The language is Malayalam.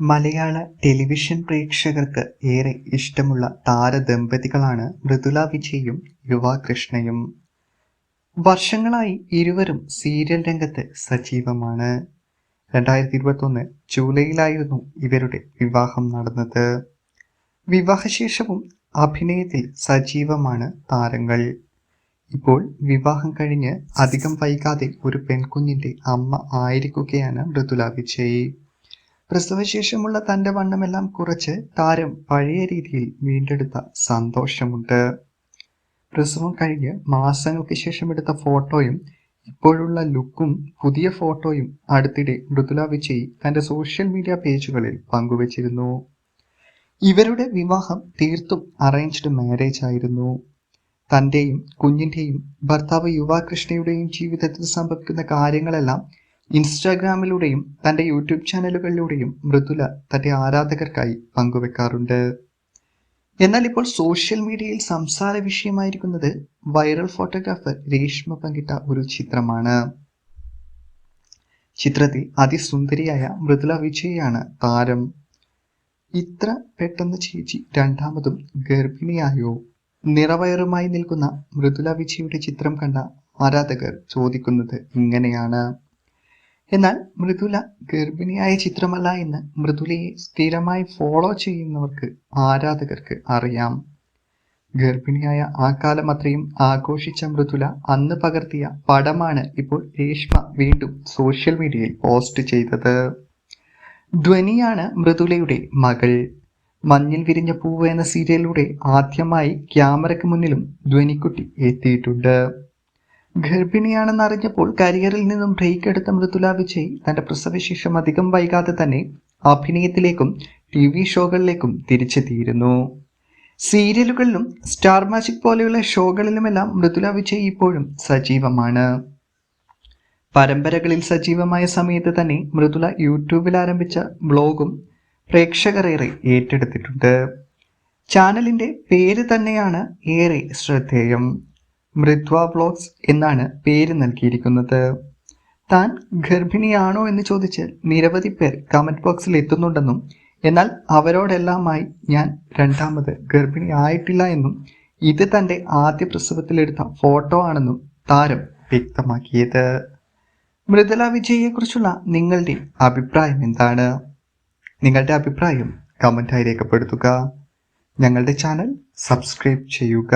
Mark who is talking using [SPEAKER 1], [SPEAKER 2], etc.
[SPEAKER 1] മലയാള ടെലിവിഷൻ പ്രേക്ഷകർക്ക് ഏറെ ഇഷ്ടമുള്ള താരദമ്പതികളാണ് മൃദുല വിജയും യുവാകൃഷ്ണയും വർഷങ്ങളായി ഇരുവരും സീരിയൽ രംഗത്ത് സജീവമാണ്. രണ്ടായിരത്തി ഇരുപത്തൊന്ന് ജൂലൈയിലായിരുന്നു ഇവരുടെ വിവാഹം നടന്നത്. വിവാഹശേഷവും അഭിനയത്തിൽ സജീവമാണ് താരങ്ങൾ. ഇപ്പോൾ വിവാഹം കഴിഞ്ഞ് അധികം വൈകാതെ ഒരു പെൺകുഞ്ഞിന്റെ അമ്മ ആയിരിക്കുകയാണ് മൃദുല വിജയ്. പ്രസവശേഷമുള്ള തന്റെ വണ്ണമെല്ലാം കുറച്ച് താരം പഴയ രീതിയിൽ വീണ്ടെടുത്ത സന്തോഷമുണ്ട്. പ്രസവം കഴിഞ്ഞ് മാസങ്ങൾക്ക് ശേഷം എടുത്ത ഫോട്ടോയും ഇപ്പോഴുള്ള ലുക്കും പുതിയ ഫോട്ടോയും അടുത്തിടെ മൃദുല വിജയ് തന്റെ സോഷ്യൽ മീഡിയ പേജുകളിൽ പങ്കുവച്ചിരുന്നു. ഇവരുടെ വിവാഹം തീർത്തും അറേഞ്ച്ഡ് മാരേജ് ആയിരുന്നു. തന്റെയും കുഞ്ഞിന്റെയും ഭർത്താവ് യുവാകൃഷ്ണയുടെയും ജീവിതത്തിൽ സംഭവിക്കുന്ന കാര്യങ്ങളെല്ലാം ഇൻസ്റ്റാഗ്രാമിലൂടെയും തന്റെ യൂട്യൂബ് ചാനലുകളിലൂടെയും മൃദുല തന്റെ ആരാധകർക്കായി പങ്കുവെക്കാറുണ്ട്. എന്നാൽ ഇപ്പോൾ സോഷ്യൽ മീഡിയയിൽ സംസാര വിഷയമായിരിക്കുന്നത് വൈറൽ ഫോട്ടോഗ്രാഫർ രേഷ്മ പങ്കിട്ട ഒരു ചിത്രമാണ്. ചിത്രത്തിൽ അതിസുന്ദരിയായ മൃദുല വിജയാണ് താരം. ഇത്ര പെട്ടെന്ന് ചേച്ചി രണ്ടാമതും ഗർഭിണിയായോ? നിറവയറുമായി നിൽക്കുന്ന മൃദുല വിജയുടെ ചിത്രം കണ്ട ആരാധകർ ചോദിക്കുന്നത് ഇങ്ങനെയാണ്. എന്നാൽ മൃദുല ഗർഭിണിയായ ചിത്രമല്ല എന്ന് മൃദുലയെ സ്ഥിരമായി ഫോളോ ചെയ്യുന്നവർക്ക് ആരാധകർക്ക് അറിയാം. ഗർഭിണിയായ ആ കാലം അത്രയും ആഘോഷിച്ച മൃദുല അന്ന് പകർത്തിയ പടമാണ് ഇപ്പോൾ രേഷ്മ വീണ്ടും സോഷ്യൽ മീഡിയയിൽ പോസ്റ്റ് ചെയ്തത്. ധ്വനിയാണ് മൃദുലയുടെ മകൾ. മഞ്ഞിൽ വിരിഞ്ഞ പൂവ് എന്ന സീരിയലിലൂടെ ആദ്യമായി ക്യാമറയ്ക്ക് മുന്നിലും ധ്വനിക്കുട്ടി എത്തിയിട്ടുണ്ട്. ഗർഭിണിയാണെന്ന് അറിഞ്ഞപ്പോൾ കരിയറിൽ നിന്നും ബ്രേക്ക് എടുത്ത മൃദുല വിജയ് തന്റെ പ്രസവശേഷം അധികം വൈകാതെ തന്നെ അഭിനയത്തിലേക്കും ടി വി ഷോകളിലേക്കും തിരിച്ചെത്തിയിരുന്നു. സീരിയലുകളിലും സ്റ്റാർ മാജിക് പോലെയുള്ള ഷോകളിലുമെല്ലാം മൃദുല വിജയ് ഇപ്പോഴും സജീവമാണ്. പരമ്പരകളിൽ സജീവമായ സമയത്ത് തന്നെ മൃദുല യൂട്യൂബിൽ ആരംഭിച്ച ബ്ലോഗും പ്രേക്ഷകരേറെ ഏറ്റെടുത്തിട്ടുണ്ട്. ചാനലിന്റെ പേര് തന്നെയാണ് ഏറെ ശ്രദ്ധേയം. മൃദ്വ വ്ലോഗ്സ് എന്നാണ് പേര് നൽകിയിരിക്കുന്നത്. താൻ ഗർഭിണിയാണോ എന്ന് ചോദിച്ച് നിരവധി പേർ കമന്റ് ബോക്സിൽ എത്തുന്നുണ്ടെന്നും എന്നാൽ അവരോടെല്ലാമായി ഞാൻ രണ്ടാമത് ഗർഭിണി ആയിട്ടില്ല എന്നും ഇത് തന്റെ ആദ്യ പ്രസവത്തിലെടുത്ത ഫോട്ടോ ആണെന്നും താരം വ്യക്തമാക്കിയത്. മൃദുല വിജയെക്കുറിച്ചുള്ള നിങ്ങളുടെ അഭിപ്രായം എന്താണ്? നിങ്ങളുടെ അഭിപ്രായം കമന്റായി രേഖപ്പെടുത്തുക. ഞങ്ങളുടെ ചാനൽ സബ്സ്ക്രൈബ് ചെയ്യുക.